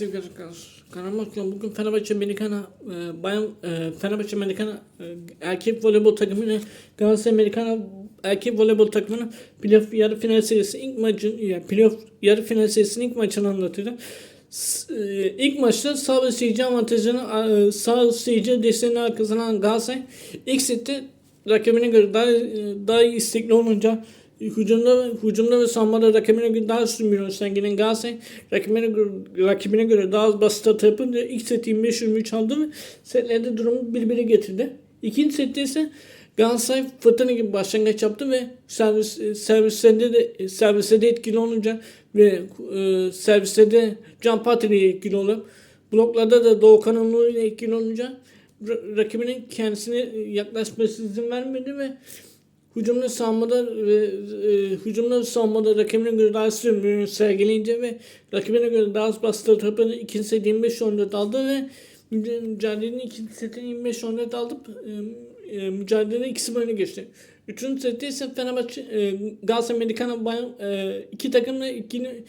Sevgili arkadaşlar, kanalıma bugün Fenerbahçe Amerikana e, bayan e, Fenerbahçe Amerikana e, erkek voleybol takımını Galatasaray Amerikana erkek voleybol takımının playoff yarı final serisi ilk maçın yani playoff yarı final serisinin ilk maçını anlatacağım. E, ilk maçta sağ ve seyirci avantajını e, sağ seyirci desteğini alan Galatasaray ilk sette rakibine göre daha e, daha istekli olunca hücumda hücumda ve savunmada rakibine göre daha üstün bir oyun sergilen Galatasaray rakibine rakibine göre daha az basit hata yapınca ilk set 25-23 aldı ve setlerde durumu birbirine getirdi. İkinci sette ise Galatasaray fırtına gibi başlangıç yaptı ve servis e, servislerde de e, serviste de etkili olunca ve e, serviste Can Patri etkili olup bloklarda da Doğukan ile etkili olunca ra- rakibinin kendisine yaklaşması izin vermedi ve hücumda savunmada ve e, hücumda savunmada rakibine göre daha üstün sergileyince ve rakibine göre daha az bastığı topunu ikinci set 25-14 aldı ve müca- mücadelenin ikinci setini 25-14 alıp e, e, mücadelenin ikisi böyle geçti. Üçüncü sette ise Fenerbahçe e, Galatasaray Amerikana bayan e, iki takımla ikini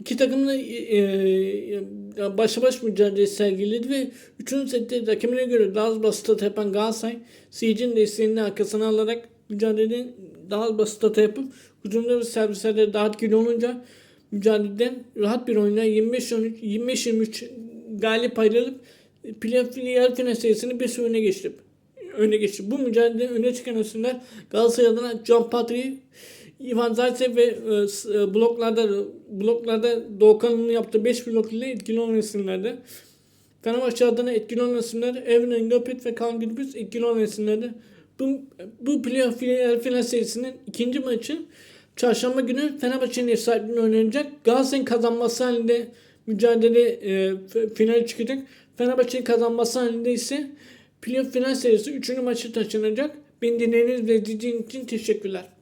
İki takım e, e, başa baş mücadele sergiledi ve üçüncü sette rakibine göre daha az basit hata yapan Galatasaray seyircinin desteğini arkasına alarak mücadelenin daha basit hata yapıp hücumda ve servislerde daha etkili olunca mücadeleden rahat bir oyuna 25-13 25-23 galip ayrılıp playoff yarı final serisini bir öne geçti. Öne geçti. Bu mücadelede öne çıkan isimler Galatasaray adına John Patrick, Ivan Zaytsev ve e, e, bloklarda bloklarda Doğukan'ın yaptığı 5 blok ile etkili olan isimlerdi. Fenerbahçe adına etkili olan isimler Evren Göpit ve Kaan Gürbüz etkili olan isimlerdi. Bu, bu playoff final, final serisinin ikinci maçı çarşamba günü Fenerbahçe'nin ev sahipliğinde oynanacak. Galatasaray'ın kazanması halinde mücadele e, finale çıkacak. Fenerbahçe'nin kazanması halinde ise playoff final serisi 3. maçı taşınacak. Beni dinlediğiniz ve izlediğiniz için teşekkürler.